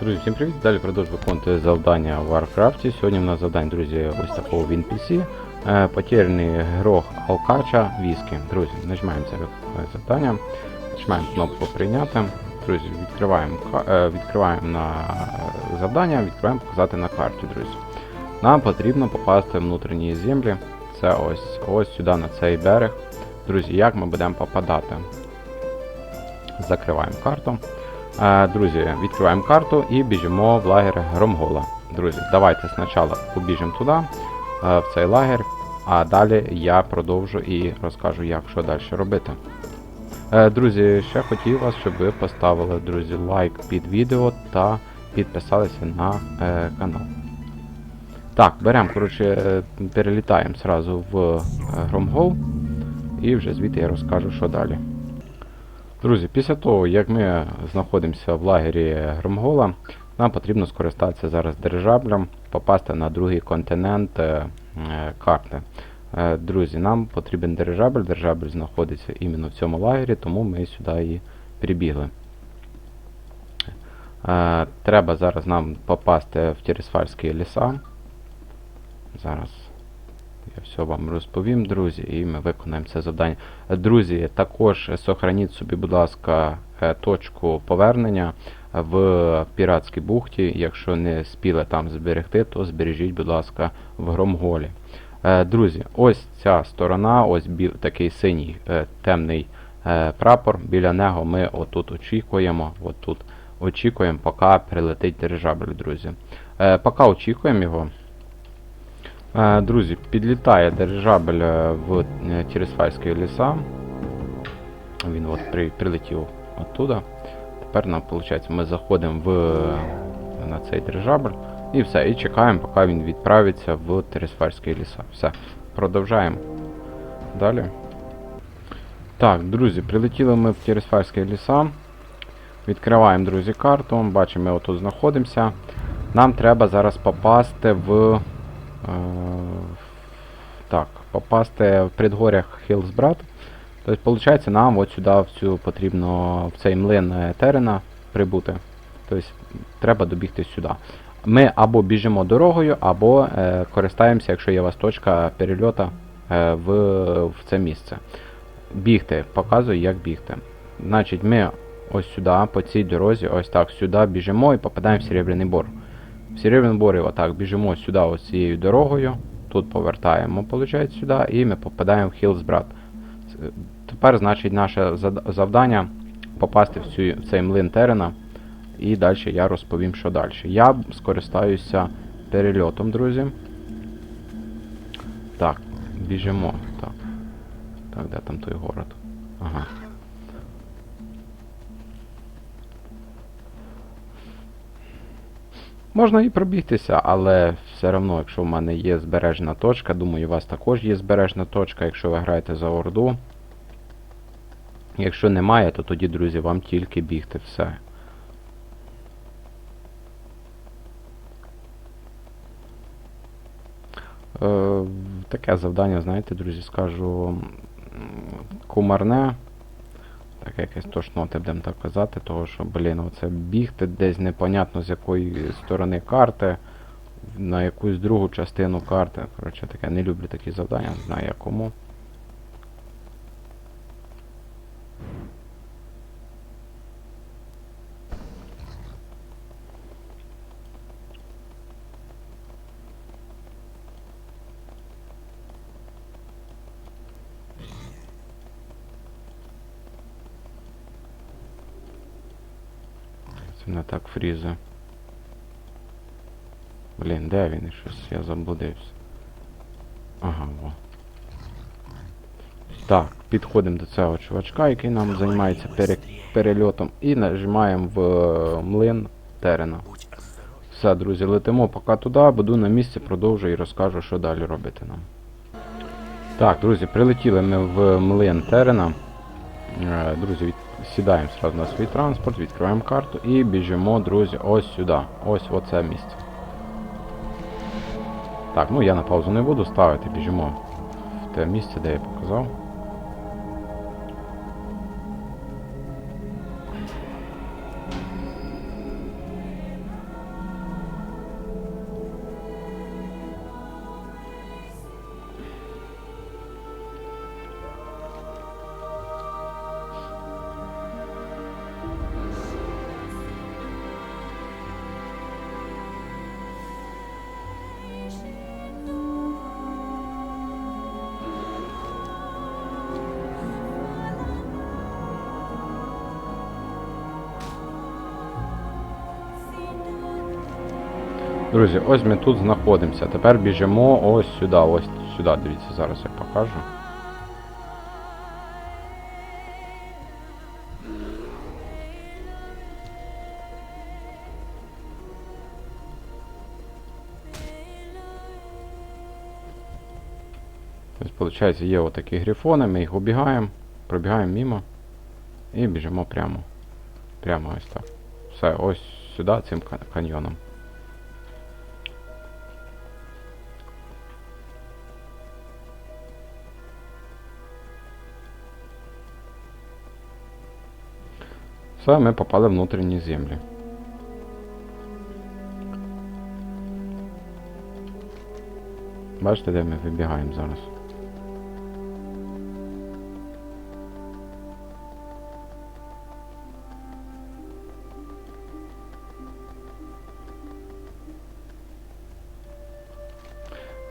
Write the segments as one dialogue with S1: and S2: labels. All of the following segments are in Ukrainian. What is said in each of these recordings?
S1: Друзі, всім привіт! Далі продовжую виконувати завдання в Warcraft. Сьогодні в нас завдання, друзі, ось такого в NPC. Е, Потеряний грох Алкача Віскі. Друзі, нажимаємо це е, завдання, нажимаємо кнопку прийняти. Друзі, відкриваємо, е, відкриваємо на завдання, відкриваємо показати на карті, друзі. Нам потрібно попасти в внутрішні землі. Це ось ось сюди на цей берег. Друзі, як ми будемо попадати? Закриваємо карту. Друзі, відкриваємо карту і біжимо в лагер Громгола. Друзі, давайте спочатку побіжимо туди, е, в цей лагер, а далі я продовжу і розкажу, як що далі робити. Е, Друзі, ще хотів вас, щоб ви поставили, друзі, лайк під відео та підписалися на е, канал. Так, беремо, коротше, перелітаємо зразу в Громгол і вже звідти я розкажу, що далі. Друзі, після того, як ми знаходимося в лагері Громгола, нам потрібно скористатися зараз дирижаблем, попасти на другий континент е, е, карти. Е, Друзі, нам потрібен дирижабль. Дирижабль знаходиться іменно в цьому лагері, тому ми сюди і прибігли. Треба зараз нам попасти в Тірісфальські ліса. Зараз я все вам розповім, друзі, і ми виконаємо це завдання. Е, Друзі, також сохраніть собі, будь ласка, е, точку повернення в піратській бухті. Якщо не спіли там зберегти, то збережіть, будь ласка, в Громголі. Е, Друзі, ось ця сторона, ось біл, такий синій темний прапор. Біля нього ми отут очікуємо. Отут очікуємо, поки прилетить дирижабль, друзі. Поки очікуємо його. Е, Друзі, підлітає дирижабль е, в Тірісфальські ліса. Він от при, прилетів оттуда. Тепер нам виходить, ми заходимо в, е, на цей дирижабль і все. І чекаємо, поки він відправиться в Тірісфальські ліса. Все. Продовжаємо. Далі. Так, друзі, прилетіли ми в Тірісфальські ліса. Відкриваємо, друзі, карту. Бачимо, ми отут знаходимося. Нам треба зараз попасти в. Е, так, попасти в предгорях Хілсбрат. Тобто, виходить, нам от сюди в цю потрібно в цей млин е, Терена прибути. Тобто, треба добігти сюди. Ми або біжимо дорогою, або е, користаємося, якщо є у вас точка перельоту е, в, в це місце. Бігти, показую, як бігти. Значить, ми ось сюди, по цій дорозі, ось так сюди біжимо і попадаємо в Серебряний Бор. В Серебряний Бор отак біжимо сюди ось цією дорогою. Тут повертаємо, виходить, сюди, і ми попадаємо в Хілсбрат. Це- Тепер, значить, наше завдання попасти в, цю, в цей млин Терена. І далі я розповім, що далі. Я скористаюся перельотом, друзі. Так, біжимо. Так. Так, де там той город? Ага. Можна і пробігтися, але все одно, якщо в мене є збережена точка, думаю, у вас також є збережена точка, якщо ви граєте за Орду. Якщо немає, то тоді, друзі, вам тільки бігти все. Е, таке завдання, знаєте, друзі, скажу кумарне. Таке якесь тошноти, будемо так казати, того що, блін, оце бігти десь непонятно з якої сторони карти, на якусь другу частину карти. Коротше, таке не люблю такі завдання, не знаю я кому. Не так фрізе. Блін, де він? Щось я заблудився. Ага, во. Так, підходимо до цього чувачка, який нам займається пере... перельотом, і нажимаємо в е, млин терена. Все, друзі, летимо поки туди, буду на місці, продовжую і розкажу, що далі робити нам. Так, друзі, прилетіли ми в млин терена. Е, Друзі, від... сідаємо сразу на свій транспорт, відкриваємо карту і біжимо, друзі, ось сюди. Ось в оце місце. Так, ну я на паузу не буду ставити, біжимо в те місце, де я показав. Друзі, ось ми тут знаходимося. Тепер біжимо ось сюди, ось сюди. Дивіться, зараз я покажу. Тобто, виходить, є отакі грифони, ми їх обігаємо, пробігаємо мимо і біжимо прямо. Прямо ось так. Все, ось сюди, цим каньйоном. Все, ми попали в внутрішні землі. Бачите, де ми вибігаємо зараз?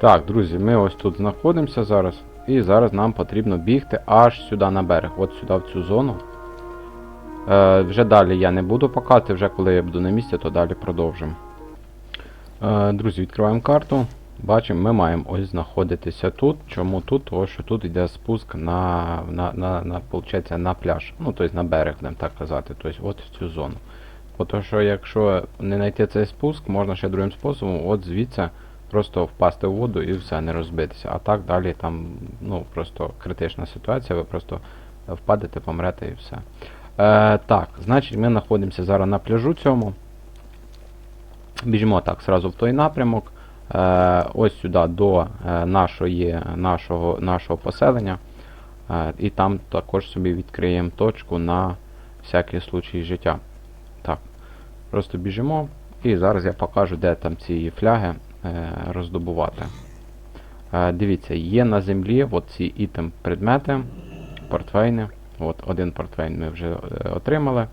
S1: Так, друзі, ми ось тут знаходимося зараз. І зараз нам потрібно бігти аж сюди на берег, от сюди в цю зону. Е, вже далі я не буду показувати, вже коли я буду на місці, то далі продовжимо. Е, друзі, відкриваємо карту. Бачимо, ми маємо ось знаходитися тут. Чому тут? Тому що тут йде спуск на на, на, на, получається, на пляж. Ну, тобто на берег, будемо так казати. Тобто от в цю зону. Бо що якщо не знайти цей спуск, можна ще другим способом, от звідси просто впасти в воду і все, не розбитися. А так далі там ну, просто критична ситуація, ви просто впадете, помрете і все. Е, так, значить ми знаходимося зараз на пляжу цьому. Біжимо так сразу в той напрямок. Е, ось сюди до е, нашої, нашого, нашого поселення. Е, і там також собі відкриємо точку на всякий случай життя. Так, просто біжимо. І зараз я покажу, де там ці фляги е, роздобувати. Е, дивіться, є на землі от ці ітем предмети, портфейни. От Один портфейн ми вже е, отримали.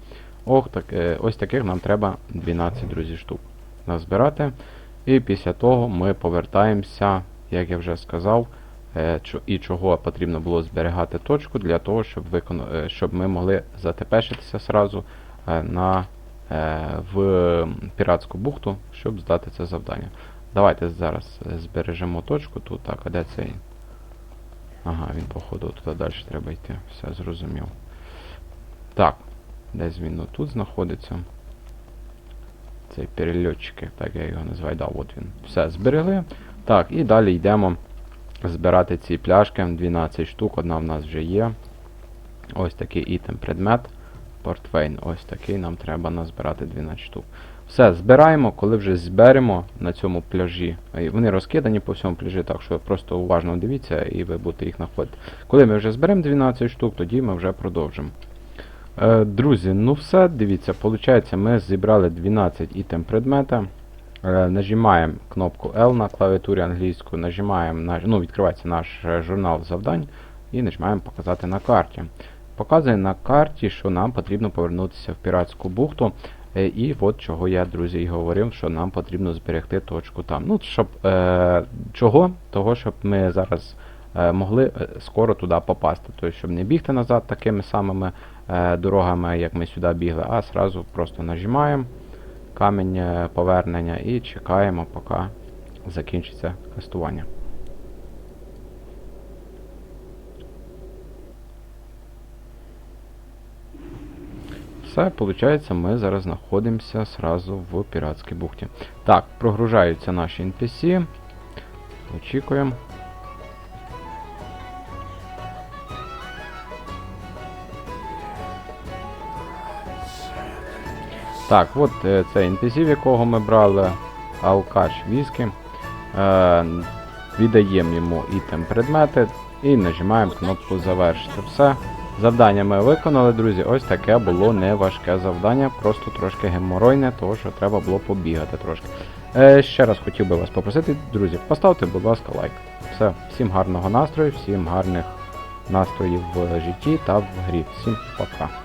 S1: Ох, так, е, ось таких нам треба 12 друзі штук назбирати. І після того ми повертаємося, як я вже сказав, е, і чого потрібно було зберігати точку для того, щоб, викон... щоб ми могли затепешитися сразу на, в піратську бухту, щоб здати це завдання. Давайте зараз збережемо точку тут. Так, а де цей? Ага, він походу туди далі треба йти. Все зрозумів. Так, десь він тут знаходиться. Цей перельотчик, так я його називаю. Да, от він. Все, зберегли. Так, і далі йдемо збирати ці пляшки. 12 штук, одна в нас вже є. Ось такий ітем предмет. Портфейн. Ось такий нам треба назбирати 12 штук. Все, збираємо, коли вже зберемо на цьому пляжі. Вони розкидані по всьому пляжі, так що просто уважно дивіться і ви будете їх знаходити. Коли ми вже зберемо 12 штук, тоді ми вже продовжимо. Е, друзі, ну все, дивіться, виходить, ми зібрали 12 ітем предмета. Е, нажимаємо кнопку L на клавіатурі англійською, нажимаємо на, ну, відкривається наш е, журнал завдань і нажимаємо показати на карті. Показує на карті, що нам потрібно повернутися в піратську бухту. Е, І от чого я, друзі, і говорив, що нам потрібно зберегти точку там. Ну, щоб е, чого? Того, щоб ми зараз е, могли е, скоро туди попасти. Тобто, щоб не бігти назад такими самими е, дорогами, як ми сюди бігли, а сразу просто нажимаємо камінь е, повернення і чекаємо, поки закінчиться кастування. Все, виходить, ми зараз знаходимося сразу в піратській бухті. Так, прогружаються наші NPC. Очікуємо. Так, от е, це NPC, в якого ми брали алкаш віскі. Е, віддаємо йому ітем предмети і нажимаємо кнопку завершити. Все. Завдання ми виконали, друзі. Ось таке було неважке завдання, просто трошки геморойне, того що треба було побігати трошки. Е, ще раз хотів би вас попросити, друзі, поставте, будь ласка, лайк. Все, всім гарного настрою, всім гарних настроїв в житті та в грі. Всім пока.